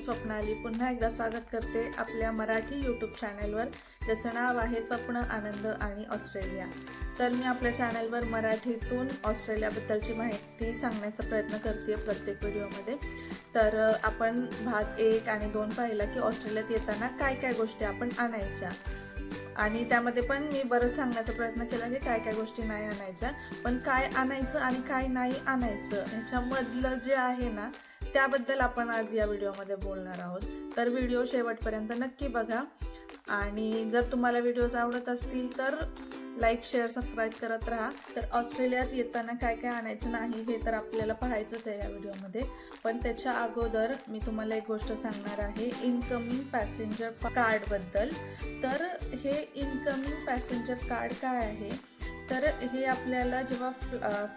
स्वप्नाली पुन्हा एकदा स्वागत करते आपल्या मराठी यूट्यूब चॅनलवर ज्याचं नाव आहे स्वप्न आनंद आणि ऑस्ट्रेलिया. तर मी आपल्या चॅनलवर मराठीतून ऑस्ट्रेलियाबद्दलची माहिती सांगण्याचा प्रयत्न करते प्रत्येक व्हिडिओमध्ये तर आपण भाग एक आणि दोन पाहिला की ऑस्ट्रेलियात येताना काय काय गोष्टी आपण आणायच्या. आणि त्यामध्ये पण मी बरंच सांगण्याचा प्रयत्न केला की काय काय गोष्टी नाही आणायच्या. पण काय आणायचं आणि काय नाही आणायचं ह्याच्यामधलं जे आहे ना त्याबद्दल आपण आज या व्हिडिओमध्ये बोलणार आहोत. तर व्हिडिओ शेवटपर्यंत नक्की बघा. आणि जर तुम्हाला व्हिडिओज आवडत असतील तर लाईक शेअर सबस्क्राईब करत राहा. तर ऑस्ट्रेलियात येताना काय काय आणायचं नाही हे तर आपल्याला पाहायचंच आहे या व्हिडिओमध्ये. पण त्याच्या अगोदर मी तुम्हाला एक गोष्ट सांगणार आहे. इनकमिंग पॅसेंजर कार्डबद्दल तर हे इनकमिंग पॅसेंजर कार्ड काय आहे? तर हे आपल्याला जेव्हा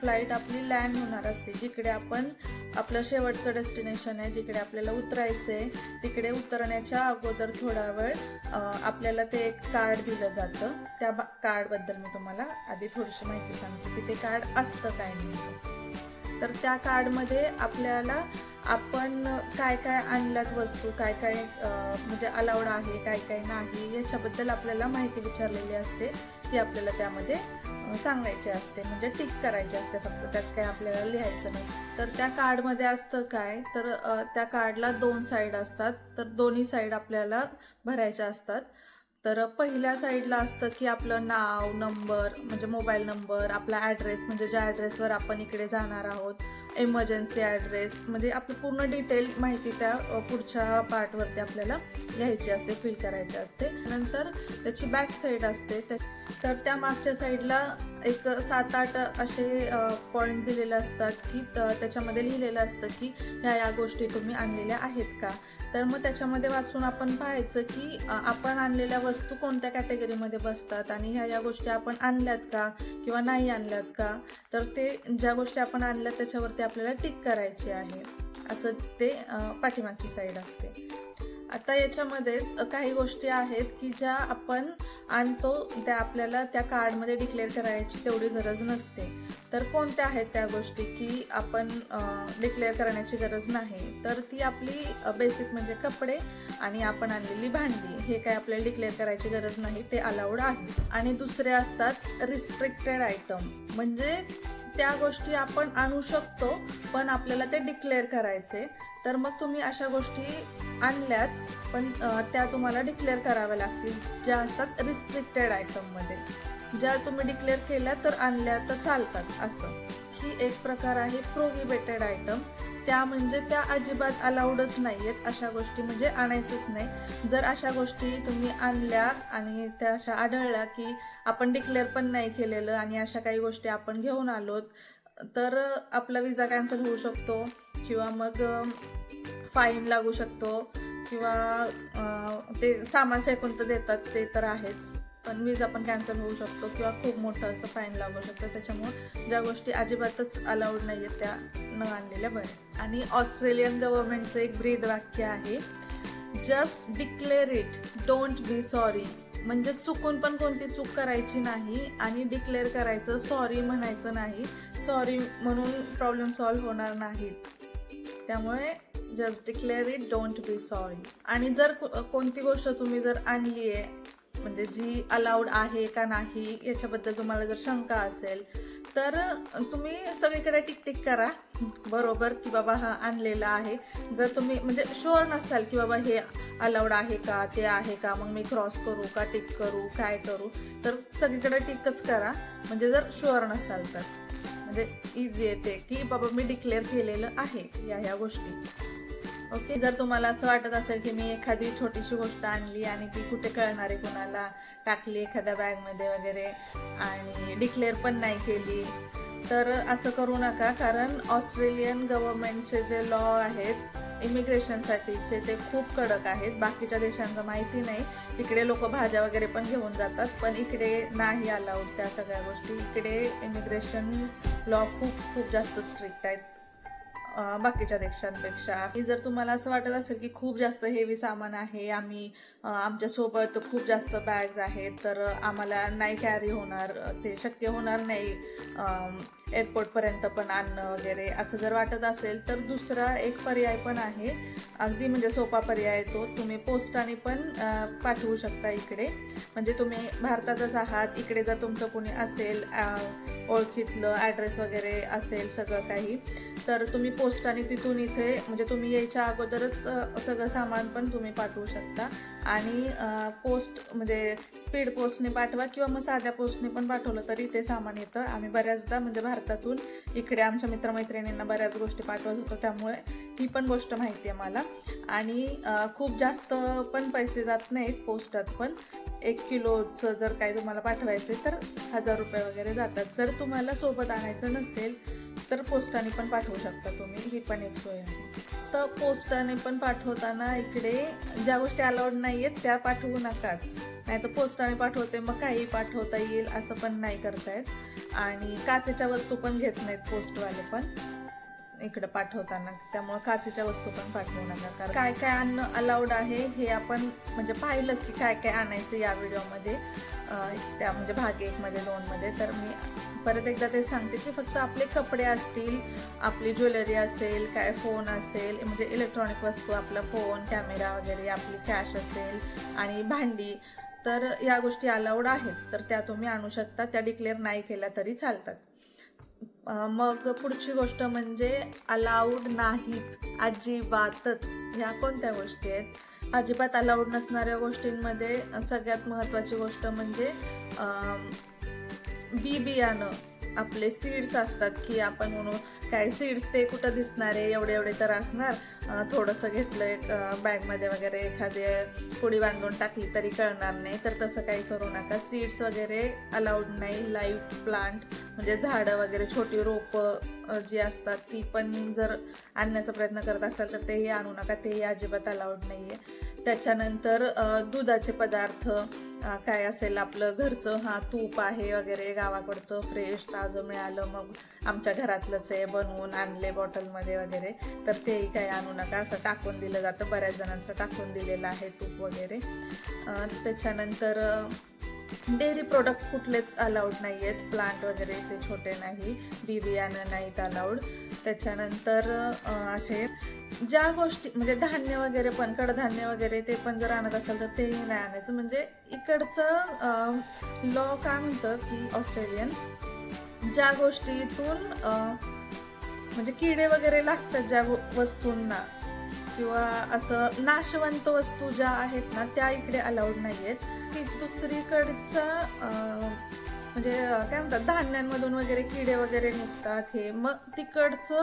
फ्लाईट आपली लँड होणार असते जिकडे आपण आपलं शेवटचं डेस्टिनेशन आहे जिकडे आपल्याला उतरायचं आहे तिकडे उतरण्याच्या अगोदर थोडा वेळ आपल्याला ते एक कार्ड दिलं जातं. त्या बा कार्डबद्दल मी तुम्हाला आधी थोडीशी माहिती सांगते की ते कार्ड असतं काय नाही तर त्या कार्डमध्ये आपल्याला आपण काय काय आणल्यात वस्तू काय काय म्हणजे अलाउड आहे काय काय नाही याच्याबद्दल आपल्याला माहिती विचारलेली असते ती आपल्याला त्यामध्ये सांगायची असते. म्हणजे टिक करायची असते फक्त त्यात काय आपल्याला लिहायचं नसतं तर त्या कार्डमध्ये असतं काय? तर त्या कार्डला दोन साईड असतात तर दोन्ही साईड आपल्याला भरायच्या असतात. तर पहिल्या साईडला असतं की आपलं नाव नंबर म्हणजे मोबाईल नंबर आपला ॲड्रेस म्हणजे ज्या ॲड्रेसवर आपण इकडे जाणार आहोत. एमर्जन्सी ॲड्रेस म्हणजे आपलं पूर्ण डिटेल माहिती त्या पुढच्या पार्टवरती आपल्याला घ्यायची असते फिल करायची असते. नंतर त्याची बॅक साईड असते. त्या- तर त्या मागच्या साईडला एक सात आठ असे पॉईंट दिलेले असतात की त्याच्यामध्ये लिहिलेलं असतं की ह्या या गोष्टी तुम्ही आणलेल्या आहेत का? तर मग त्याच्यामध्ये वाचून आपण पाहायचं की आपण आणलेल्या वस्तू कोणत्या कॅटेगरीमध्ये बसतात आणि ह्या या गोष्टी आपण आणल्यात का किंवा नाही आणल्यात का? तर ते ज्या गोष्टी आपण आणल्यात त्याच्यावरती आपल्याला टिक करायची आहे. असं ते पाठीमागची साईड असते. आता याच्यामध्येच काही गोष्टी आहेत की ज्या आपण आणतो त्या आपल्याला त्या कार्डमध्ये डिक्लेअर करायची तेवढी गरज नसते. तर कोणत्या आहेत त्या गोष्टी की आपण डिक्लेअर करण्याची गरज नाही? तर ती आपली बेसिक म्हणजे कपडे आणि आपण आणलेली भांडी. हे काय आपल्याला डिक्लेअर करायची गरज नाही ते अलाउड आहे. आणि दुसरे असतात रिस्ट्रिक्टेड आयटम म्हणजे त्या गोष्टी आपण आणू शकतो पण आपल्याला ते डिक्लेअर करायचे. तर मग तुम्ही अशा गोष्टी आणल्यात पण त्या तुम्हाला डिक्लेअर कराव्या लागतील. ज्या असतात रिस्ट्रिक्टेड आयटममध्ये ज्या तुम्ही डिक्लेअर केल्या तर आणल्या तर चालतात असं. ही एक प्रकार आहे प्रोहिबेटेड आयटम त्या म्हणजे त्या अजिबात अलाउडच नाही आहेत अशा गोष्टी म्हणजे आणायचंच नाही. जर अशा गोष्टी तुम्ही आणल्या आणि त्या अशा आढळल्या की आपण डिक्लेअर पण नाही केलेलं आणि अशा काही गोष्टी आपण घेऊन आलोत तर आपला विजा कॅन्सल होऊ शकतो किंवा मग फाईन लागू शकतो किंवा ते सामान फेकून तर देतात ते तर आहेच. पण वीज आपण कॅन्सल होऊ शकतो किंवा खूप मोठं असं फाईन लागू शकतं. त्याच्यामुळं ज्या गोष्टी अजिबातच अलाउड नाही आहेत त्या न आणलेल्या बऱ्या आणि ऑस्ट्रेलियन गव्हर्नमेंटचं एक ब्रीद वाक्य आहे. Just declare it don't be sorry म्हणजे चुकून पण कोणती चूक करायची नाही आणि डिक्लेअर करायचं सॉरी म्हणायचं नाही. सॉरी म्हणून प्रॉब्लेम सॉल्व्ह होणार नाहीत. त्यामुळे just declare it don't be sorry आणि जर कोणती गोष्ट तुम्ही जर आणली आहे म्हणजे जी अलाउड आहे का नाही याच्याबद्दल तुम्हाला जर शंका असेल तर तुम्ही सगळीकडे टिक टिक करा. बरोबर की बाबा हा आणलेला आहे. जर तुम्ही म्हणजे शुअर नसाल की बाबा हे अलाउड आहे का ते आहे का मग मी क्रॉस करू का टिक करू काय करू तर सगळीकडे टिकच करा. म्हणजे जर शुअर नसाल तर. म्हणजे इझी येते की बाबा मी डिक्लेअर केलेलं आहे या ह्या गोष्टी. ओके जर तुम्हाला असं वाटत असेल की मी एखादी छोटीशी गोष्ट आणली आणि ती कुठे कळणार आहे कुणाला टाकली एखाद्या बॅगमध्ये वगैरे आणि डिक्लेअर पण नाही केली तर असं करू नका. कारण ऑस्ट्रेलियन गव्हर्नमेंटचे जे लॉ आहेत इमिग्रेशनसाठीचे ते खूप कडक आहेत. बाकीच्या देशांचं माहिती नाही. तिकडे लोक भाज्या वगैरे पण घेऊन जातात पण इकडे नाही अलाउड त्या सगळ्या गोष्टी. इकडे इमिग्रेशन लॉ खूप खूप जास्त स्ट्रिक्ट आहेत. बाकीच्या देशांपेक्षा. जर तुम्हाला असं वाटत असेल की खूप जास्त हेवी सामान आहे आम्ही आमच्यासोबत खूप जास्त बॅग्स आहेत तर आम्हाला नाही कॅरी होणार ते शक्य होणार नाही. एअरपोर्टपर्यंत पण आणणं वगैरे असं जर वाटत असेल तर दुसरा एक पर्याय पण आहे. अगदी म्हणजे सोपा पर्याय तो. तुम्ही पोस्टाने पण पाठवू शकता इकडे. म्हणजे तुम्ही भारतातच आहात. इकडे जर तुमचं कोणी असेल ओळखीतलं ॲड्रेस वगैरे असेल सगळं काही तर तुम्ही पोस्टाने तिथून इथे म्हणजे तुम्ही यायच्या अगोदरच सगळं सामान पण तुम्ही पाठवू शकता. आणि पोस्ट म्हणजे स्पीड पोस्टने पाठवा किंवा मग साध्या पोस्टने पण पाठवलं तरी ते सामान येतं. आम्ही बऱ्याचदा म्हणजे भारतातून इकडे आमच्या मित्रमैत्रिणींना बऱ्याच गोष्टी पाठवत होतो त्यामुळे ही पण गोष्ट माहिती आहे मला. आणि खूप जास्त पण पैसे जात नाहीत पोस्टात पण. एक किलोचं जर काही तुम्हाला पाठवायचं तर हजार रुपये वगैरे जातात. जर तुम्हाला सोबत आणायचं नसेल तर पोस्टाने पण पाठवू शकता तुम्ही. ही पण एक सोय आहे. तर पोस्टाने पण पाठवताना इकडे ज्या गोष्टी अलाउड नाही आहेत त्या पाठवू नकाच. नाही तर पोस्टाने पाठवते मग काही पाठवता येईल असं पण नाही करतायत आणि काचेच्या वस्तू पण घेत नाहीत पोस्टवाले पण. इकडे पाठवताना. त्यामुळे काचेच्या वस्तू पण पाठवू नका. कारण काय काय आणणं अलाउड आहे हे आपण म्हणजे पाहिलंच की काय काय आणायचं या व्हिडिओमध्ये. त्या म्हणजे भाग एकमध्ये दोनमध्ये. तर मी परत एकदा ते सांगते की फक्त आपले कपडे असतील आपली ज्वेलरी असेल काय फोन असेल म्हणजे इलेक्ट्रॉनिक वस्तू आपला फोन कॅमेरा वगैरे आपली कॅश असेल आणि भांडी तर या गोष्टी अलाउड आहेत. तर त्या तुम्ही आणू शकता. त्या डिक्लेअर नाही केल्या तरी चालतात. मग पुढची गोष्ट म्हणजे अलाउड नाहीत अजिबातच. ह्या कोणत्या गोष्टी आहेत? अजिबात अलाउड नसणाऱ्या गोष्टींमध्ये सगळ्यात महत्त्वाची गोष्ट म्हणजे बी बियाणं. आपले सीड्स असतात की आपण म्हणू काय सीड्स ते कुठं दिसणार? आहे एवढे एवढे तर असणार. थोडंसं घेतलं एक बॅगमध्ये वगैरे एखादी पुडी बांधून टाकली तरी कळणार नाही. तर तसं काही करू नका. सीड्स वगैरे अलाउड नाही. लाईव्ह प्लांट म्हणजे झाडं वगैरे छोटी रोपं जी असतात ती पण जर आणण्याचा प्रयत्न करत असाल तर तेही आणू नका तेही अजिबात अलाउड नाही आहे त्याच्यानंतर दुधाचे पदार्थ काय असेल आपलं घरचं हां तूप आहे वगैरे गावाकडचं फ्रेश ताजं मिळालं मग आमच्या घरातलंच आहे बनवून आणले बॉटलमध्ये वगैरे तर तेही काही आणू नका. असं टाकून दिलं जातं बऱ्याच जणांचं टाकून दिलेलं आहे तूप वगैरे. त्याच्यानंतर डेअरी प्रोडक्ट कुठलेच अलाउड नाही आहेत प्लांट वगैरे ते छोटे नाही. बी बियाणं नाहीत अलाउड. त्याच्यानंतर असे ज्या गोष्टी म्हणजे धान्य वगैरे पण कडधान्य वगैरे ते पण जर आणत असेल तर तेही नाही आणायचं. म्हणजे इकडचं लॉ काय म्हणतं की ऑस्ट्रेलियन ज्या गोष्टीतून म्हणजे किडे वगैरे लागतात ज्या गो- वस्तूंना किंवा असं नाशवंत वस्तू ज्या आहेत ना त्या इकडे अलाउड नाही आहेत की दुसरीकडचं म्हणजे काय म्हणतात धान्यांमधून वगैरे किडे वगैरे निघतात हे. मग तिकडचं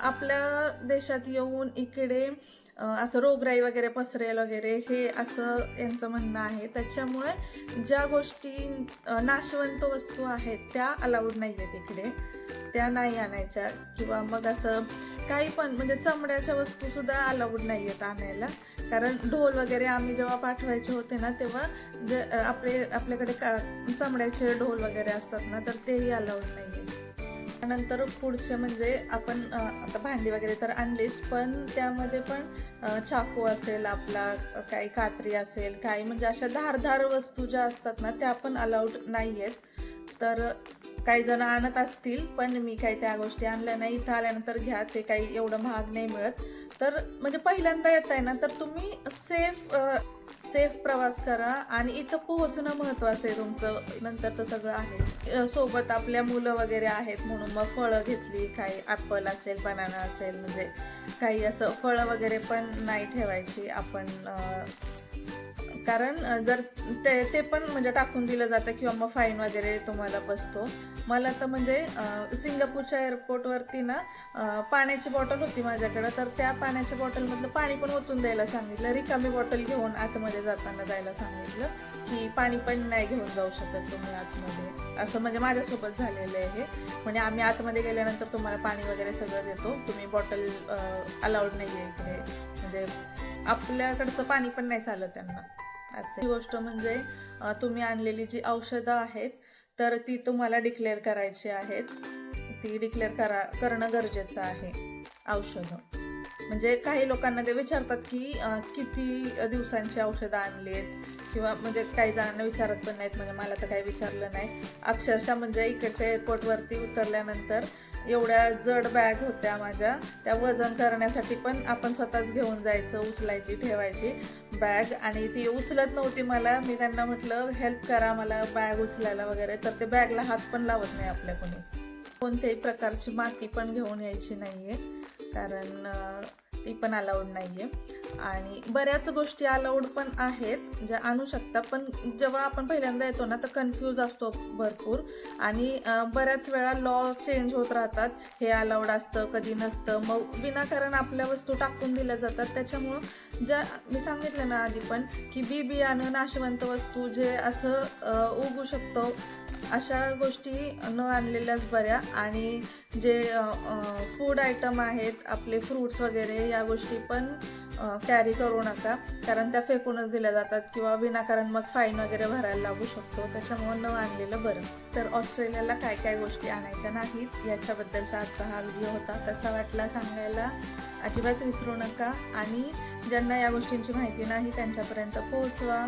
आपल्या देशात येऊन इकडे असं रोगराई वगैरे पसरेल वगैरे हे असं यांचं म्हणणं आहे. त्याच्यामुळे ज्या गोष्टी नाशवंत वस्तू आहेत त्या अलाउड नाही आहेत इकडे. त्या नाही आणायच्या. किंवा मग असं काही पण म्हणजे चमड्याच्या वस्तू सुद्धा अलाउड नाही आहेत आणायला. कारण ढोल वगैरे आम्ही जेव्हा पाठवायचे होते ना तेव्हा जे आपले आपल्याकडे का चमड्याचे ढोल वगैरे असतात ना तर तेही अलाउड नाही आहेत त्यानंतर पुढचे म्हणजे आपण आता भांडी वगैरे तर आणलीच पण त्यामध्ये पण चाकू असेल आपला काही कात्री असेल काही म्हणजे अशा धारधार वस्तू ज्या असतात ना त्या पण अलाउड नाही आहेत तर काही जण आणत असतील पण मी काही त्या गोष्टी आणल्या नाही. इथं आल्यानंतर घ्या ते काही एवढं महाग नाही मिळत. तर म्हणजे पहिल्यांदा येत आहे ना तर तुम्ही सेफ सेफ प्रवास करा आणि इथं पोहोचणं महत्त्वाचं आहे तुमचं. नंतर तर सगळं आहेच. सोबत आपल्या मुलं वगैरे आहेत म्हणून मग फळं घेतली काही ॲपल असेल बनाना असेल म्हणजे काही असं फळं वगैरे पण नाही ठेवायची आपण कारण जर ते ते पण म्हणजे टाकून दिलं जातं किंवा मग फाईन वगैरे तुम्हाला बसतो. मला तर म्हणजे सिंगापूरच्या एअरपोर्टवरती ना पाण्याची बॉटल होती माझ्याकडं. तर त्या पाण्याच्या बॉटलमधलं पाणी पण ओतून द्यायला सांगितलं. रिकामी बॉटल घेऊन आतमध्ये जाताना जायला सांगितलं की पाणी पण नाही घेऊन जाऊ शकत तुम्ही आतमध्ये. असं म्हणजे माझ्यासोबत झालेलं आहे म्हणजे आम्ही आतमध्ये गेल्यानंतर तुम्हाला पाणी वगैरे सगळं देतो. तुम्ही बॉटल अलाउड नाही आहे इकडे. म्हणजे आपल्याकडचं पाणी पण नाही चालत त्यांना. असं. गोष्ट म्हणजे तुम्ही आणलेली जी औषधं आहेत तर ती तुम्हाला डिक्लेअर करायची आहेत. ती डिक्लेअर करा करणं गरजेचं आहे. औषधं. म्हणजे काही लोकांना ते विचारतात की किती दिवसांची औषधं आणलीत? किंवा म्हणजे काही जणांना विचारत पण नाहीत म्हणजे मला तर काही विचारलं नाही. अक्षरशः म्हणजे इकडच्या एअरपोर्टवरती उतरल्यानंतर एवढ्या जड बॅग होत्या माझ्या. त्या वजन करण्यासाठी पण आपण स्वतःच घेऊन जायचं उचलायची ठेवायची बॅग आणि ती उचलत नव्हती मला. मी त्यांना म्हटलं हेल्प करा मला बॅग उचलायला वगैरे. तर ते बॅगला हात पण लावत नाही आपल्या कोणी. कोणत्याही प्रकारची माती पण घेऊन यायची नाही आहे कारण ती पण अलाउड आहे आणि बऱ्याच गोष्टी अलाउड पण आहेत. ज्या आणू शकता. पण जेव्हा आपण पहिल्यांदा येतो ना तर कन्फ्यूज असतो भरपूर. आणि बऱ्याच वेळा लॉ चेंज होत राहतात. हे अलाउड असतं कधी नसतं. मग विनाकारण आपल्या वस्तू टाकून दिल्या जातात. त्याच्यामुळं ज्या मी सांगितलं ना आधी पण की बी बियाणं नाशवंत वस्तू जे असं उगू शकतो अशा गोष्टी न आणलेल्याच बऱ्या. आणि जे फूड आयटम आहेत आपले फ्रूट्स वगैरे या गोष्टी पण कॅरी करू नका. कारण त्या फेकूनच दिल्या जातात किंवा विनाकारण मग फाईन वगैरे भरायला लागू शकतो. त्याच्यामुळं न आणलेलं बरं. तर ऑस्ट्रेलियाला काय काय गोष्टी आणायच्या नाहीत याच्याबद्दलचा आजचा हा व्हिडिओ होता. कसा वाटला सांगायला अजिबात विसरू नका. आणि ज्यांना या गोष्टींची माहिती नाही त्यांच्यापर्यंत पोहोचवा.